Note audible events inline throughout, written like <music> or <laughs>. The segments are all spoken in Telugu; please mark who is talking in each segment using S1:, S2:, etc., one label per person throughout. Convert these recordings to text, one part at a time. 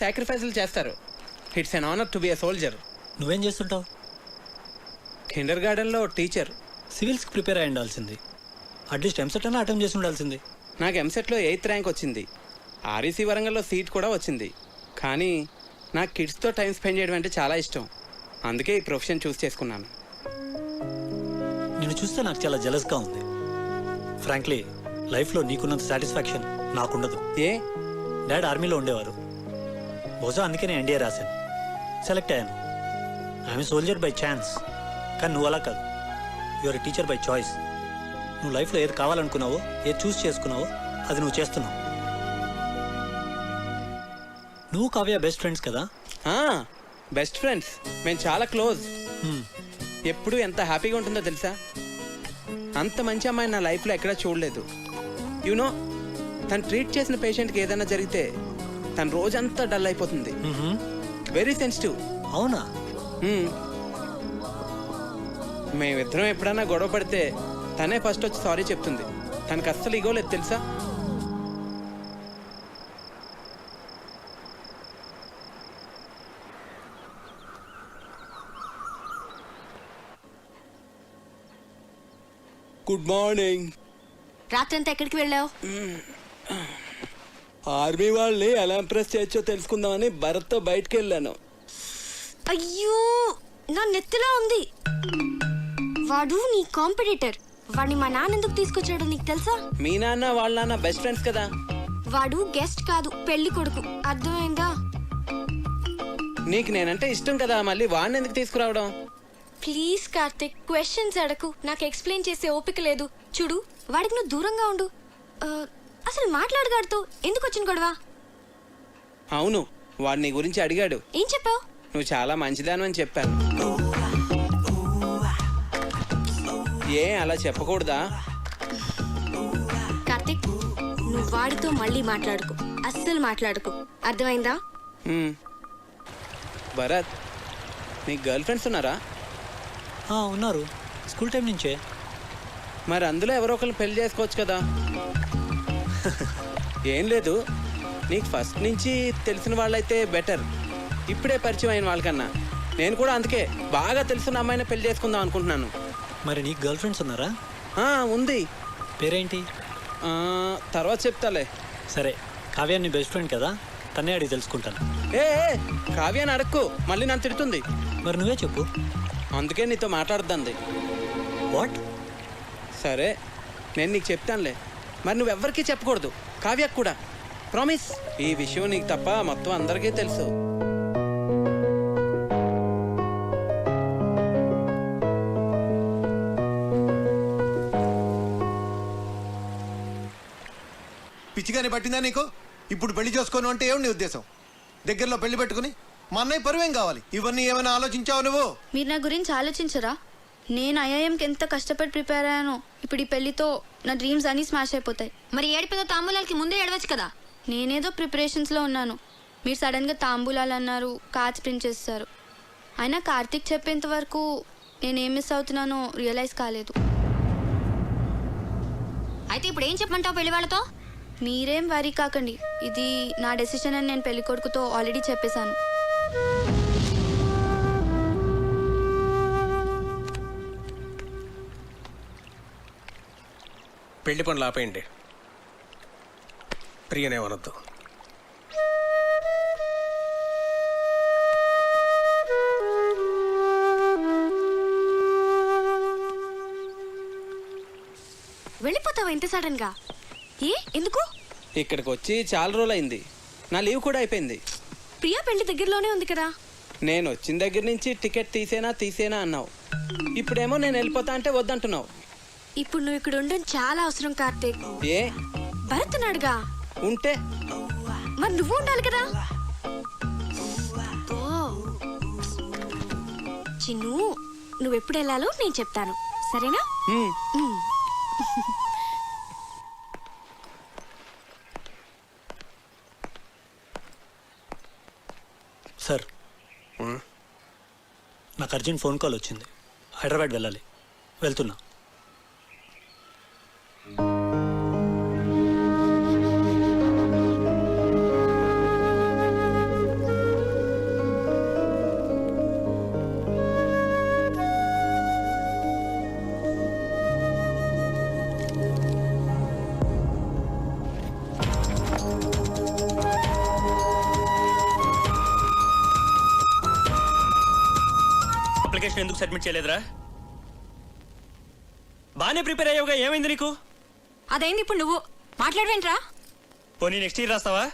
S1: సాక్రిఫైస్లు చేస్తారు. It's an honour to be a soldier
S2: నువ్వేం చేస్తుంటావు?
S1: కిండర్ గార్డెన్లో టీచర్
S2: సివిల్స్కి ప్రిపేర్ అయి ఉండాల్సింది. అట్లీస్ట్ ఎంసెట్ అన్నా అటెంప్ట్ చేసి ఉండాల్సింది.
S1: నాకు ఎంసెట్లో ఎయిత్ ర్యాంక్ వచ్చింది. ఆర్ఈసీ వరంగల్లో సీట్ కూడా వచ్చింది. కానీ నాకు కిడ్స్తో టైం స్పెండ్ చేయడం అంటే చాలా ఇష్టం. అందుకే ఈ ప్రొఫెషన్ చూస్ చేసుకున్నాను.
S2: నిన్ను చూస్తే నాకు చాలా జలస్గా ఉంది. ఫ్రాంక్లీ లైఫ్లో నీకున్నంత సాటిస్ఫాక్షన్ నాకుండదు.
S1: ఏ?
S2: డాడ్ ఆర్మీలో ఉండేవారు. బహుశా అందుకే నేను ఎన్డీఏ రాశాను. సెలెక్ట్ అయ్యాను. ఐఎమ్ సోల్జర్ బై ఛాన్స్ కానీ నువ్వు అలా కాదు. యువర్ టీచర్ బై చాయిస్ నువ్వు లైఫ్లో ఏది కావాలనుకున్నావో ఏది చూస్ చేసుకున్నావో అది నువ్వు చేస్తున్నావు. నువ్వు కావ్య బెస్ట్ ఫ్రెండ్స్ కదా?
S1: బెస్ట్ ఫ్రెండ్స్ మేము చాలా క్లోజ్
S2: హ్మ్.
S1: ఎప్పుడు ఎంత హ్యాపీగా ఉంటుందో తెలుసా? అంత మంచి అమ్మాయి నా లైఫ్లో ఎక్కడా చూడలేదు. యూనో తను ట్రీట్ చేసిన పేషెంట్కి ఏదైనా జరిగితే తన రోజంతా డల్ అయిపోతుంది. వెరీ సెన్సిటివ్
S2: అవునా?
S1: మేమిద్దరం ఎప్పుడైనా గొడవ పడితే తనే ఫస్ట్ వచ్చి సారీ చెప్తుంది. తనకు అస్సలు ఇగో లేదు తెలుసా? గుడ్ మార్నింగ్
S3: రాత్రంతా ఎక్కడికి వెళ్ళావు?
S1: ఆర్మీ వాళ్ళని ఎలా ఇంప్రెస్ చేయొచ్చో తెలుసుకుందామని భరత్తో బయటకు వెళ్ళాను
S3: అయ్యో నా నెత్తిలో ఉంది. వాడు నీ కాంపిటీటర్ వాడిని మా నాన్న ఎందుకు తీసుకొచ్చాడో నీకు తెలుసా?
S1: మీ నాన్న వాళ్ళ నాన్న బెస్ట్ ఫ్రెండ్స్ కదా?
S3: వాడు గెస్ట్ కాదు పెళ్ళి కొడుకు. అర్థమైందా?
S1: నీకు నేనంటే ఇష్టం కదా మళ్ళీ వాడిని ఎందుకు తీసుకురావడం?
S3: ప్లీజ్ కార్తిక్ క్వశ్చన్స్ అడకు. నాకు ఎక్స్ప్లెయిన్ చేసే ఓపిక లేదు. చూడు వాడికి నువ్వు దూరంగా ఉండు. అసలు మాట్లాడగాడుతో ఎందుకు వచ్చిన గొడవ?
S1: అవును వాడు నీ గురించి అడిగాడు.
S3: ఏం చెప్పావు?
S1: నువ్వు చాలా మంచిదాను అని చెప్పాను. ఏ అలా చెప్పకూడదా?
S3: కార్తిక్ నువ్వు వాడితో మళ్ళీ మాట్లాడుకో. అస్సలు మాట్లాడుకో. అర్థమైందా?
S1: హ్మ్. భరత్ నీకు గర్ల్ ఫ్రెండ్స్ ఉన్నారా?
S2: ఆ, ఉన్నారు. స్కూల్ టైం నుంచే.
S1: మరి అందులో ఎవరో ఒకరు పెళ్ళి చేసుకోవచ్చు కదా. ఏం లేదు. నీకు ఫస్ట్ నుంచి తెలిసిన వాళ్ళైతే బెటర్ ఇప్పుడే పరిచయం అయిన వాళ్ళకన్నా. నేను కూడా అందుకే బాగా తెలిసిన అమ్మాయిని పెళ్ళి చేసుకుందాం అనుకుంటున్నాను.
S2: మరి నీకు గర్ల్ ఫ్రెండ్స్ ఉన్నారా?
S1: ఆ, ఉంది.
S2: పేరేంటి?
S1: ఆ, తర్వాత చెప్తాలే.
S2: సరే కావ్య నీ బెస్ట్ ఫ్రెండ్ కదా? తన్నే అడిగి తెలుసుకుంటాను.
S1: ఏ ఏ, కావ్యాన్ని అడక్కు. మళ్ళీ నన్ను తిడుతుంది.
S2: మరి నువ్వే చెప్పు.
S1: అందుకే నీతో మాట్లాడుద్దంది.
S2: వాట్
S1: సరే నేను నీకు చెప్తానులే. మరి నువ్వెవ్వరికీ చెప్పకూడదు. కావ్యకు కూడా. ప్రామిస్ ఈ విషయం నీకు తప్ప మొత్తం అందరికీ తెలుసు.
S4: పిచ్చిగానే పట్టిందా నీకు? ఇప్పుడు పెళ్ళి చేసుకోను అంటే ఏమి నీ ఉద్దేశం? దగ్గరలో పెళ్ళి పెట్టుకుని మా అన్నయ్య పరువేం కావాలి? ఇవన్నీ ఏమైనా ఆలోచించావు నువ్వు?
S5: మీరు నా గురించి ఆలోచించరా? నేను ఐఐఎంకి ఎంత కష్టపడి ప్రిపేర్ అయ్యానో ఇప్పుడు ఈ పెళ్ళితో నా డ్రీమ్స్ అన్నీ స్మాష్ అయిపోతాయి.
S3: మరి ఏడిపిదో తాంబూలాలకి ముందే ఏడవచ్చు కదా?
S5: నేనేదో ప్రిపరేషన్స్లో ఉన్నాను. మీరు సడన్గా తాంబూలాలు అన్నారు కార్డ్స్ ప్రింట్ చేస్తారు అయినా కార్తీక్ చెప్పేంత వరకు నేను మిస్ అవుతున్నానో రియలైజ్ కాలేదు.
S3: అయితే ఇప్పుడు ఏం చెప్పమంటావు పెళ్ళి వాళ్ళతో?
S5: మీరేం వరీ కాకండి. ఇది నా డెసిషన్ అని నేను పెళ్ళి కొడుకుతో ఆల్రెడీ చెప్పేశాను.
S6: పెళ్ళి పనులు ఆపేయండి. ప్రియనే అనొద్దు
S3: వెళ్ళిపోతావా ఇంత సడన్గా ఏ? ఎందుకు?
S1: ఇక్కడికి వచ్చి చాలా రోజులు అయింది నా లీవ్ కూడా అయిపోయింది.
S3: ప్రియా పెళ్ళి దగ్గరలోనే ఉంది కదా?
S1: నేను వచ్చిన దగ్గర నుంచి టికెట్ తీసేనా తీసేనా అన్నావు. ఇప్పుడేమో నేను వెళ్ళిపోతా అంటే వద్దంటున్నావు.
S3: ఇప్పుడు నువ్వు ఇక్కడ ఉండడం చాలా అవసరం కార్తీక్.
S1: ఏ?
S3: భరత్ నాడుగా
S1: ఉంటే.
S3: మరి నువ్వు ఉండాలి కదా? ఓ. చిన్ను నువ్వు ఎప్పుడు వెళ్ళాలో నేను చెప్తాను. సరేనా?
S1: హ్మ్,
S3: ఉమ్.
S2: సార్ నాకు అర్జెంట్ ఫోన్ కాల్ వచ్చింది. హైదరాబాద్ వెళ్ళాలి. వెళ్తున్నా.
S6: అప్లికేషన్ ఎందుకు సబ్మిట్ చేయలేదురా? బాగానే ప్రిపేర్ అయ్యావుగా ఏమైంది నీకు?
S7: అదేంది ఇప్పుడు నువ్వు మాట్లాడవేంట్రా?
S6: పోనీ నెక్స్ట్ ఇయర్ రాస్తావా?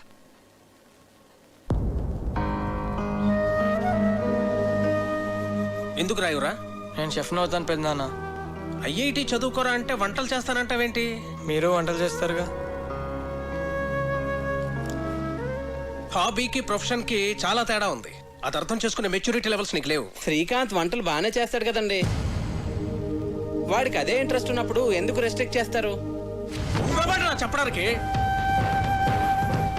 S1: ఎందుకు రాయురా?
S8: నేను షెఫ్ని అవుతాను పెద్దనాన్న
S1: ఐఐటి చదువుకోరా అంటే వంటలు చేస్తానంటావేంటి?
S8: మీరు వంటలు చేస్తారుగా.
S9: హాబీకి ప్రొఫెషన్కి చాలా తేడా ఉంది. అది అర్థం చేసుకునే మెచ్యూరిటీ లెవెల్స్ నీకు లేవు.
S1: శ్రీకాంత్ వంటలు బాగానే చేస్తాడు కదండి. వాడికి అదే ఇంట్రెస్ట్ ఉన్నప్పుడు ఎందుకు రెస్ట్రిక్ట్ చేస్తారు?
S9: నా చెప్పడానికి?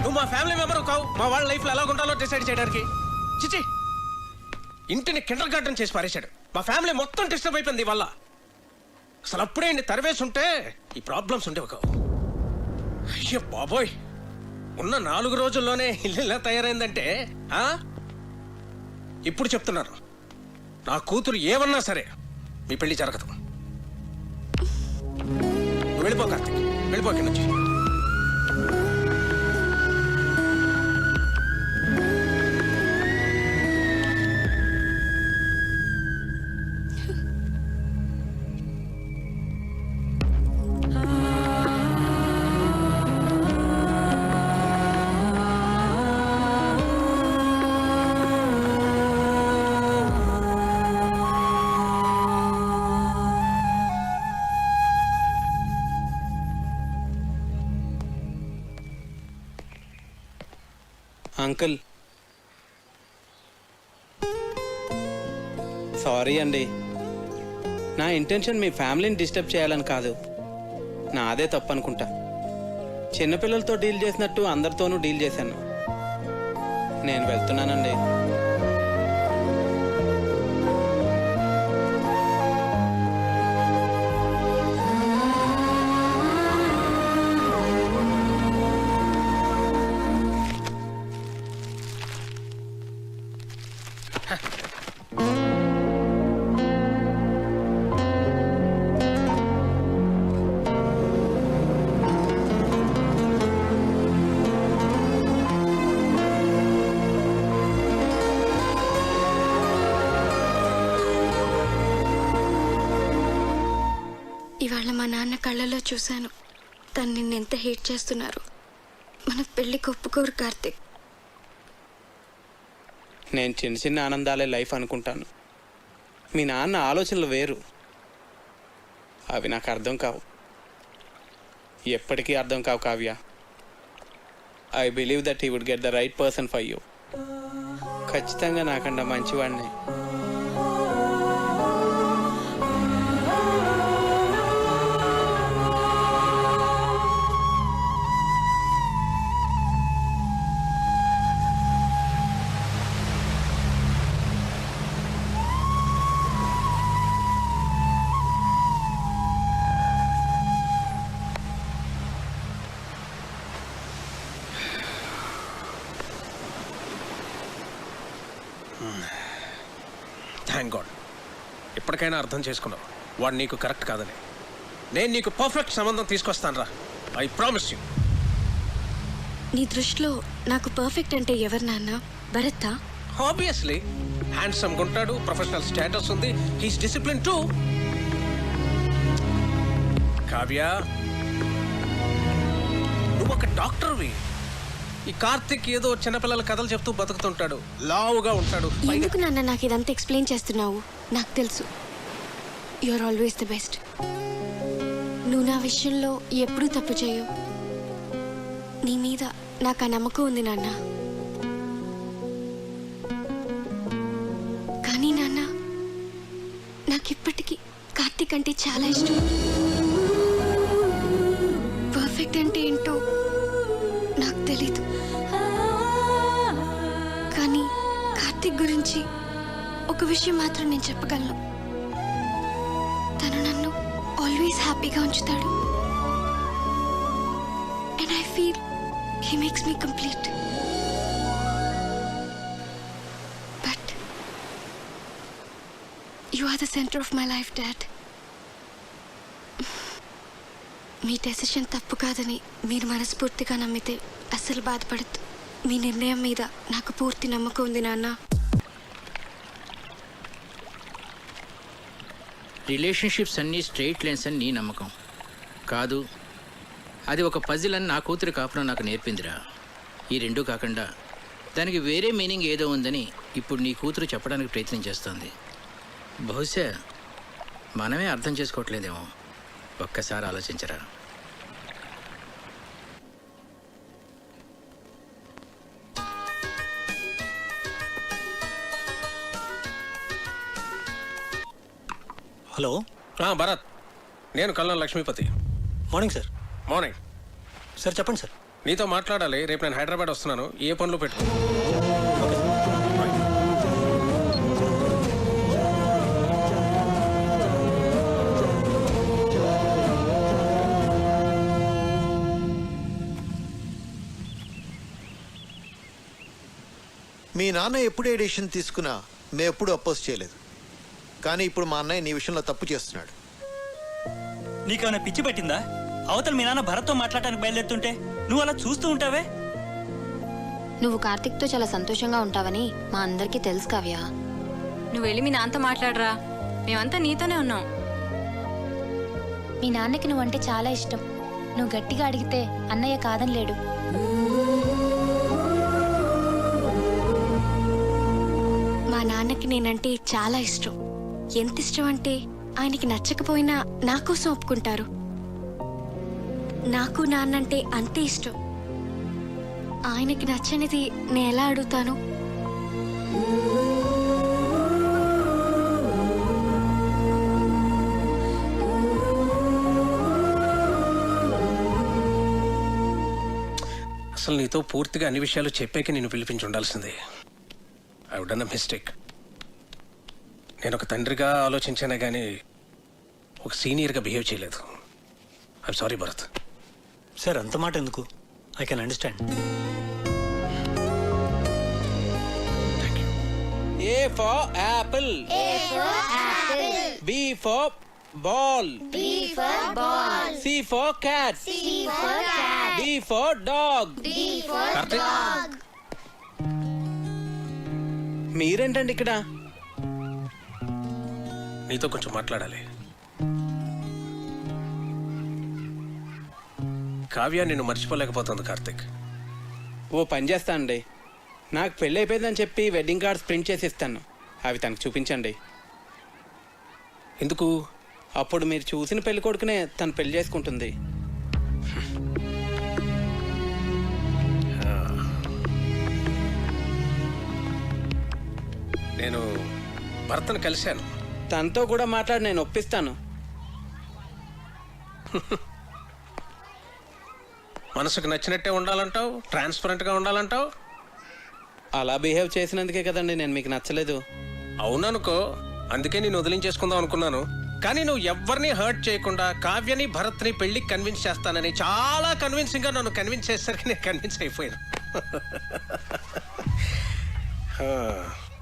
S9: నువ్వు మా ఫ్యామిలీ మెంబర్ కావు మా వాళ్ళ లైఫ్లో ఎలా ఉండాలో డిసైడ్ చేయడానికి. చిచి ఇంటిని కిండర్ గార్డెన్ చేసి పారేశాడు. మా ఫ్యామిలీ మొత్తం డిస్టర్బ్ అయిపోయింది వల్ల అసలు అప్పుడే ఇన్ని తరివేసి ఉంటే ఈ ప్రాబ్లమ్స్ ఉండేవి కావు. అయ్యో బాబోయ్. ఉన్న నాలుగు రోజుల్లోనే ఇల్లు ఇలా తయారైందంటే ఆ? ఇప్పుడు చెప్తున్నారు. నా కూతురు ఏమన్నా సరే మీ పెళ్ళి జరగదు. వెళ్ళిపో కార్తీక్. వెళ్ళిపో నుంచి.
S1: అంకుల్. సారీ అండి. నా ఇంటెన్షన్ మీ ఫ్యామిలీని డిస్టర్బ్ చేయాలని కాదు. నాదే తప్పు అనుకుంటా చిన్నపిల్లలతో డీల్ చేసినట్టు అందరితోనూ డీల్ చేశాను. నేను వెళ్తున్నానండి.
S3: ఇవాళ మా నాన్న కళ్ళలో చూశాను. తను నిన్ను ఎంత హేట్ చేస్తున్నారు. మన పెళ్ళి ఒప్పుకోరు కార్తిక్.
S1: నేను చిన్న చిన్న ఆనందాలే లైఫ్ అనుకుంటాను. మీ నాన్న ఆలోచనలు వేరు. అవి నాకు అర్థం కావు. ఎప్పటికీ అర్థం కావు Kavya. I believe that he would get the right person for you ఖచ్చితంగా నాకన్నా మంచివాడిని.
S9: ఇప్పటికైనా అర్థం చేసుకున్నావు. వాడు నీకు కరెక్ట్ కాదని. నేను నీకు పర్ఫెక్ట్ సంబంధం తీసుకొస్తాను రా. I promise you.
S3: నీ దృష్టిలో నాకు పర్ఫెక్ట్ అంటే ఎవరు నాన్న? భరత్తా?
S9: ఆబ్వియస్లీ హ్యాండ్సమ్ ఉంటాడు ప్రొఫెషనల్ స్టేటస్ ఉంది హీస్ డిసిప్లిన్ టూ కావ్య నువ్వు ఒక డాక్టర్వి. ఈ కార్తిక్ ఏదో చిన్నపిల్లల కథలు చెప్తూ బతుకుతుంటాడు. లావుగా ఉంటాడు.
S3: ఎందుకు నాన్న నాకు ఇదంతా ఎక్స్ప్లెయిన్ చేస్తున్నావు? నాకు తెలుసు. యూఆర్ ఆల్వేస్ ద బెస్ట్ నువ్వు నా విషయంలో ఎప్పుడూ తప్పు చేయవు. నీ మీద నాకు ఆ నమ్మకం ఉంది నాన్న. కానీ నాన్న నాకు ఇప్పటికీ కార్తీక్ అంటే చాలా ఇష్టం. పర్ఫెక్ట్ అంటే ఏంటో నాకు తెలీదు. కానీ కార్తీక్ గురించి ఒక విషయం మాత్రం నేను చెప్పగలను. ఆల్వేస్ హ్యాపీగా ఉంచుతాడు. And I feel he makes me complete but you are the centre of my life dad me decision తప్పు కాదని మీరు మనస్ఫూర్తిగా నమ్మితే అస్సలు బాధపడద్దు. మీ నిర్ణయం మీద నాకు పూర్తి నమ్మకం ఉంది నాన్న.
S10: రిలేషన్షిప్స్ అన్నీ స్ట్రైట్ లైన్స్ అని నీ నమ్మకం. కాదు అది ఒక పజిల్ అని నా కూతురు కాపురం నాకు నేర్పిందిరా. ఈ రెండూ కాకుండా దానికి వేరే మీనింగ్ ఏదో ఉందని ఇప్పుడు నీ కూతురు చెప్పడానికి ప్రయత్నం చేస్తోంది. బహుశా మనమే అర్థం చేసుకోవట్లేదేమో. ఒక్కసారి ఆలోచించరా.
S2: హలో?
S9: ఆ, భరత్. నేను Kallam Lakshmipathi.
S2: Morning sir.
S9: Morning.
S2: Sir చెప్పండి సార్.
S9: నీతో మాట్లాడాలి రేపు నేను హైదరాబాద్ వస్తున్నాను ఏ పనులు పెట్టుకో.
S4: మీ నాన్న ఎప్పుడు ఏ డెసిషన్ తీసుకున్నా మేము ఎప్పుడు అపోజ్ చేయలేదు. కానీ ఇప్పుడు మా అన్నయ్య నీ విషయంలో తప్పు చేస్తున్నాడు.
S6: నీకేమైనా పిచ్చి పట్టిందా? అవతల మీ నాన్న భరత్తో మాట్లాడటానికి బయలుదేరుతుంటే నువ్వు అలా చూస్తూ ఉంటావే?
S5: నువ్వు కార్తిక్తో చాలా సంతోషంగా ఉంటావని మా అందరికీ తెలుసు కావ్య.
S3: నువ్వు వెళ్ళి మీ నాన్నతో మాట్లాడరా. మేమంతా నీతోనే ఉన్నాం.
S5: మీ నాన్నకి నువ్వంటే చాలా ఇష్టం. నువ్వు గట్టిగా అడిగితే అన్నయ్య కాదని లేడు మా నాన్నకి నేనంటే చాలా ఇష్టం. ఎంత ఇష్టం అంటే ఆయనకి నచ్చకపోయినా నా కోసం ఒప్పుకుంటారు. నాకు నాన్నంటే అంతే ఇష్టం. ఆయనకి నచ్చనిది నేను ఎలా అడుగుతాను?
S9: అసలు నీతో పూర్తిగా అన్ని విషయాలు చెప్పాక నేను పిలిపించి ఉండాల్సిందే. ఐ వుడ్ అన్ మిస్టేక్ నేను ఒక తండ్రిగా ఆలోచించానే కానీ ఒక సీనియర్గా బిహేవ్ చేయలేదు. I'm sorry Bharat.
S2: సార్ అంత మాట ఎందుకు? I can understand
S1: A for apple B for ball C for cat D for dog మీరేంటండి ఇక్కడ?
S9: నీతో కొంచెం మాట్లాడాలి. కావ్య నిన్ను మర్చిపోలేకపోతుంది కార్తీక్.
S1: ఓ పని చేస్తా అండి నాకు పెళ్ళి అయిపోయిందని చెప్పి వెడ్డింగ్ కార్డ్స్ ప్రింట్ చేసి ఇస్తాను. అవి తనకు చూపించండి.
S9: ఎందుకు?
S1: అప్పుడు మీరు చూసిన పెళ్ళి కొడుకునే తను పెళ్ళి చేసుకుంటుంది.
S9: నేను భర్తను కలిశాను.
S1: తనతో కూడా మాట్లాడి నేను ఒప్పిస్తాను.
S9: మనసుకు నచ్చినట్టే ఉండాలంటావు? ట్రాన్స్పరెంట్గా ఉండాలంటావు?
S1: అలా బిహేవ్ చేసినందుకే కదండి నేను మీకు నచ్చలేదు.
S9: అవుననుకో అందుకే నేను వదిలించేసుకుందాం అనుకున్నాను. కానీ నువ్వు ఎవరిని హర్ట్ చేయకుండా కావ్యని భరత్ని పెళ్ళికి కన్విన్స్ చేస్తానని చాలా కన్విన్సింగ్గా నన్ను కన్విన్స్ చేసేసరికి నేను కన్విన్స్ అయిపోయాను. <laughs>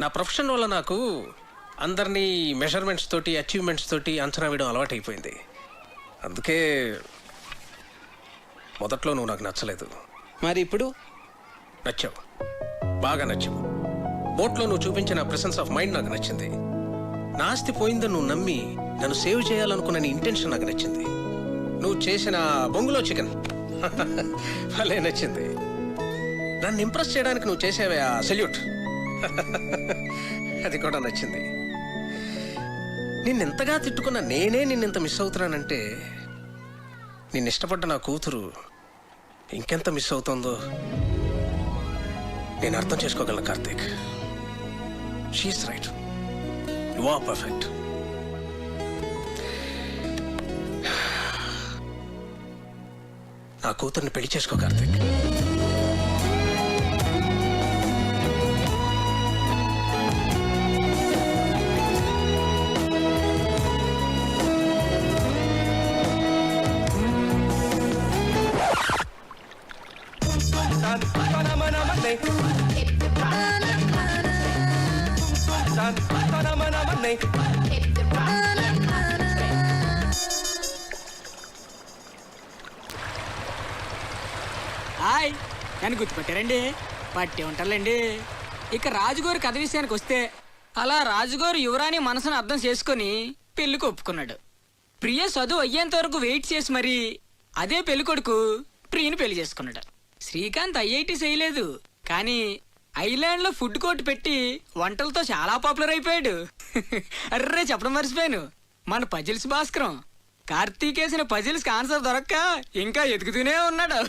S9: నా ప్రొఫెషన్ వల్ల నాకు అందరినీ మెజర్మెంట్స్ తోటి అచీవ్మెంట్స్ తోటి అంచనా వేయడం అలవాటు అయిపోయింది అందుకే మొదట్లో నువ్వు నాకు నచ్చలేదు.
S1: మరి ఇప్పుడు?
S9: నచ్చావు. బాగా నచ్చావు. బోట్లో నువ్వు చూపించిన ప్రెసెన్స్ ఆఫ్ మైండ్ నాకు నచ్చింది. నా ఆస్తి పోయిందని నువ్వు నమ్మి నన్ను సేవ్ చేయాలనుకున్న నీ ఇంటెన్షన్ నాకు నచ్చింది. నువ్వు చేసిన బొంగులో చికెన్ <laughs> భలే నచ్చింది. నన్ను ఇంప్రెస్ చేయడానికి నువ్వు చేసేవే ఆ సెల్యూట్ <laughs> అది కూడా నచ్చింది. నిన్నెంతగా తిట్టుకున్న నేనే నిన్నెంత మిస్ అవుతున్నానంటే నిన్నిష్టపడ్డ నా కూతురు ఇంకెంత మిస్ అవుతుందో నేను అర్థం చేసుకోగలను Karthik. She's right you are perfect నా కూతుర్ని పెళ్ళి చేసుకో కార్తీక్.
S11: ఉంటారండి పట్టి ఉంటారులేండి. ఇక రాజుగారి కథ విషయానికి వస్తే అలా రాజుగారు యువరాణి మనసును అర్థం చేసుకొని పెళ్ళికి ఒప్పుకున్నాడు. ప్రియ చదువు అయ్యేంత వరకు వెయిట్ చేసి మరి అదే పెళ్ళి కొడుకు ప్రియని పెళ్ళి చేసుకున్నాడు. శ్రీకాంత్ ఐఐటి చేయలేదు కానీ ఐలాండ్లో ఫుడ్ కోర్ట్ పెట్టి వంటలతో చాలా పాపులర్ అయిపోయాడు. అర్రే చెప్పడం మర్చిపోయాను. మన పజిల్స్ భాస్కరం. కార్తీక్ వేసిన పజిల్స్ ఆన్సర్ దొరక్క ఇంకా ఎదుగుతూనే ఉన్నాడు.